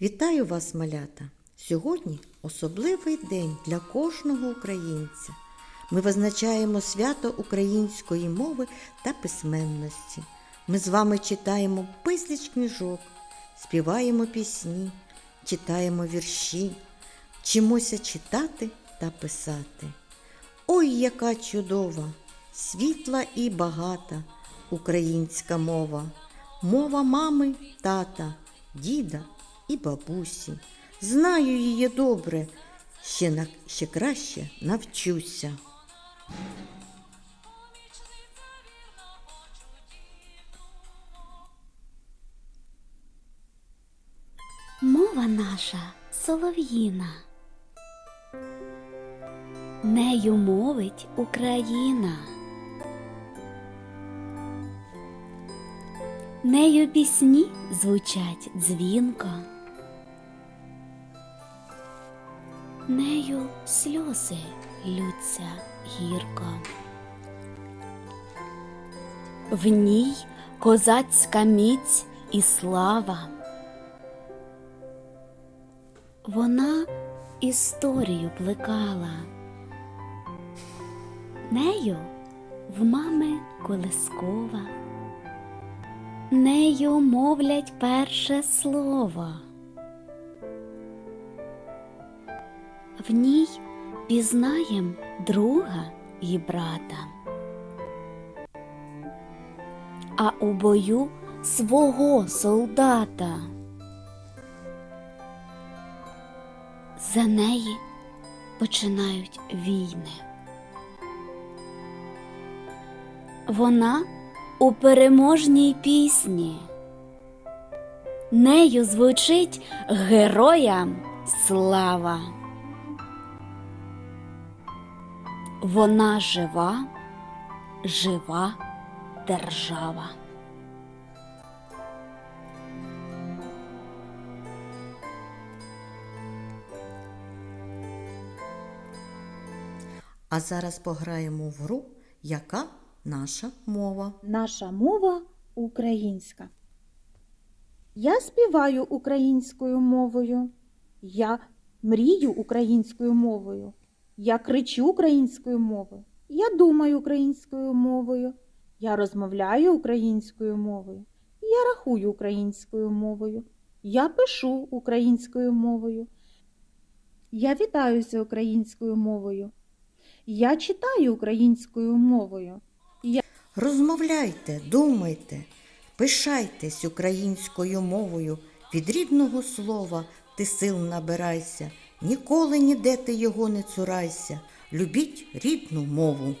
Вітаю вас, малята! Сьогодні особливий день для кожного українця. Ми визначаємо свято української мови та письменності. Ми з вами читаємо безліч книжок, співаємо пісні, читаємо вірші, вчимося читати та писати. Ой, яка чудова, світла і багата українська мова, мова мами, тата, діда і бабусі. Знаю її добре, ще, на, ще краще навчуся. Мова наша солов'їна. Нею мовить Україна. Нею пісні звучать дзвінко. Нею сльози лються гірко. В ній козацька міць і слава. Вона історію плекала. Нею в мами колискова. Нею мовлять перше слово. В ній пізнаєм друга і брата. А у бою свого солдата. За неї починають війни. Вона у переможній пісні. Нею звучить героям слава. Вона жива, жива держава. А зараз пограємо в гру, яка наша мова. Наша мова українська. Я співаю українською мовою. Я мрію українською мовою. Я кричу українською мовою. Я думаю українською мовою. Я розмовляю українською мовою. Я рахую українською мовою. Я пишу українською мовою. Я вітаюся українською мовою. Я читаю українською мовою. Розмовляйте, думайте, пишайтесь українською мовою, від рідного слова ти сил набирайся, ніколи ніде ти його не цурайся, любіть рідну мову.